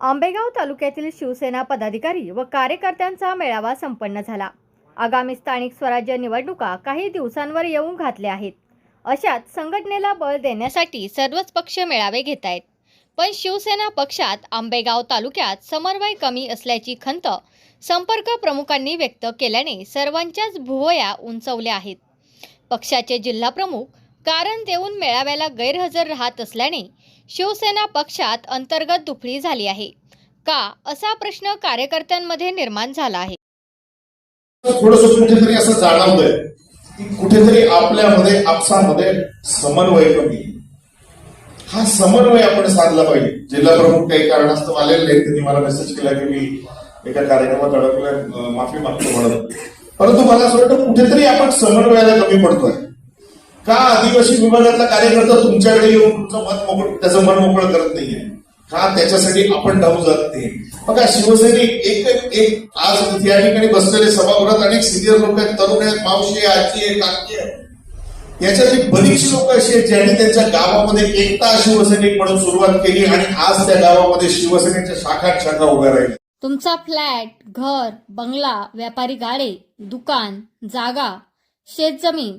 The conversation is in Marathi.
आंबेगाव तालुक्यातील शिवसेना पदाधिकारी व कार्यकर्त्यांचा मेळावा संपन्न झाला. आगामी स्थानिक स्वराज्य निवडणुका काही दिवसांवर येऊन घातल्या आहेत. अशात संघटनेला बळ देण्यासाठी सर्वच पक्ष मेळावे घेत आहेत. पण शिवसेना पक्षात आंबेगाव तालुक्यात समन्वय कमी असल्याची खंत संपर्क प्रमुखांनी व्यक्त केल्याने सर्वांच्याच भुवया उंचवल्या आहेत. पक्षाचे जिल्हाप्रमुख कारण देऊन मेळाव्याला गैरहजर राहत असल्याने शिवसेना पक्षात अंतर्गत दुफळी झाली आहे. का असा प्रश्न कार्यकर्त्यांमध्ये निर्माण झाला आहे. थोडस कुठेतरी असं जाणवलंय की कुठेतरी आपल्यामध्ये आपसामध्ये समन्वय कमी हा समन्वय आपण साधला पाहिजे. जिल्हा प्रमुख काही कारणास्तव आलेले नाहीत. त्यांनी मला मेसेज केला की मी एका कार्यक्रमात अडकलोय. माफी मागतो म्हणत परंतु मला असं वाटतं कुठेतरी आपण समन्वयाला कमी पडतोय. का आदिवासी विभागातला कार्यकर्ता तुमच्याकडे येऊन तुमचं मत मोकळ त्याचं मन मोकळं करत नाहीये? का त्याच्यासाठी आपण धावू जात नाही बघा शिवसैनिक एक एक आज या ठिकाणी बसलेले सभागृहात अनेक सिनियर लोक आहेत तरुण आहेत मावशी आहे आजी आहे काकी आहे. याच्यातली बरीचशी लोक अशी आहेत ज्यांनी त्यांच्या गावामध्ये एकता शिवसैनिक म्हणून सुरुवात केली आणि आज त्या गावामध्ये शिवसेनेच्या शाखा शाखा उभ्या राहिल्या. तुमचा फ्लॅट घर बंगला व्यापारी गाडे दुकान जागा शेतजमीन